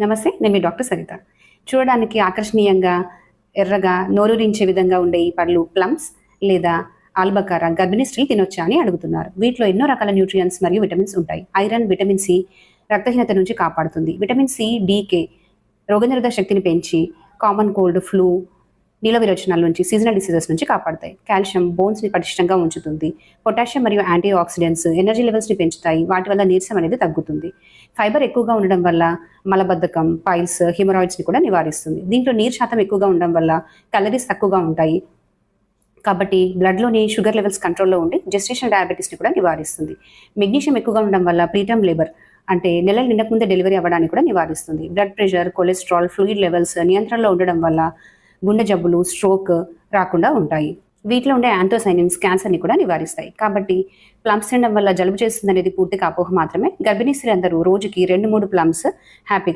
నమస్తే నేను మీ డాక్టర్ సరిత. చూడడానికి ఆకర్షణీయంగా ఎర్రగా నోరూరించే విధంగా ఉండే ఈ పళ్ళు ప్లమ్స్ లేదా ఆల్బకార గర్భిణీ స్త్రీలు తినొచ్చా అని అడుగుతున్నారు. వీటిలో ఎన్నో రకాల న్యూట్రియన్స్ మరియు విటమిన్స్ ఉంటాయి. ఐరన్ విటమిన్ సి రక్తహీనత నుంచి కాపాడుతుంది. విటమిన్ సి డీకే రోగనిరోధక శక్తిని పెంచి కామన్ కోల్డ్ ఫ్లూ నీల విరోచనాల నుంచి సీజనల్ డిసీజెస్ నుంచి కాపాడతాయి. కాల్షియం బోన్స్ని పటిష్టంగా ఉంచుతుంది. పొటాషియం మరియు యాంటీ ఆక్సిడెంట్స్ ఎనర్జీ లెవెల్స్ని పెంచుతాయి. వాటి వల్ల నీరసం అనేది తగ్గుతుంది. ఫైబర్ ఎక్కువగా ఉండడం వల్ల మలబద్ధకం పైల్స్ హిమరాయిడ్స్ని కూడా నివారిస్తుంది. దీంట్లో నీరు శాతం ఎక్కువగా ఉండడం వల్ల కలరీస్ తక్కువగా ఉంటాయి. కాబట్టి బ్లడ్లోని షుగర్ లెవెల్స్ కంట్రోల్లో ఉండి జెస్టేషన్ డయాబెటీస్ని కూడా నివారిస్తుంది. మెగ్నీషియం ఎక్కువగా ఉండడం వల్ల ప్రీటర్మ్ లేబర్ అంటే నెలలు నిండకముందే డెలివరీ అవ్వడానికి కూడా నివారిస్తుంది. Blood pressure cholesterol fluid levels నియంత్రణలో ఉండడం వల్ల గుండె జబ్బులు స్ట్రోక్ రాకుండా ఉంటాయి. వీటిలో ఉండే యాంథోసైనిన్స్ క్యాన్సర్ని కూడా నివారిస్తాయి. కాబట్టి ప్లమ్స్ తినడం వల్ల జలుబు చేస్తుంది అనేది పూర్తిగా అపోహ మాత్రమే. గర్భిణీ స్త్రీ అందరూ రోజుకి రెండు మూడు ప్లమ్స్ హ్యాపీగా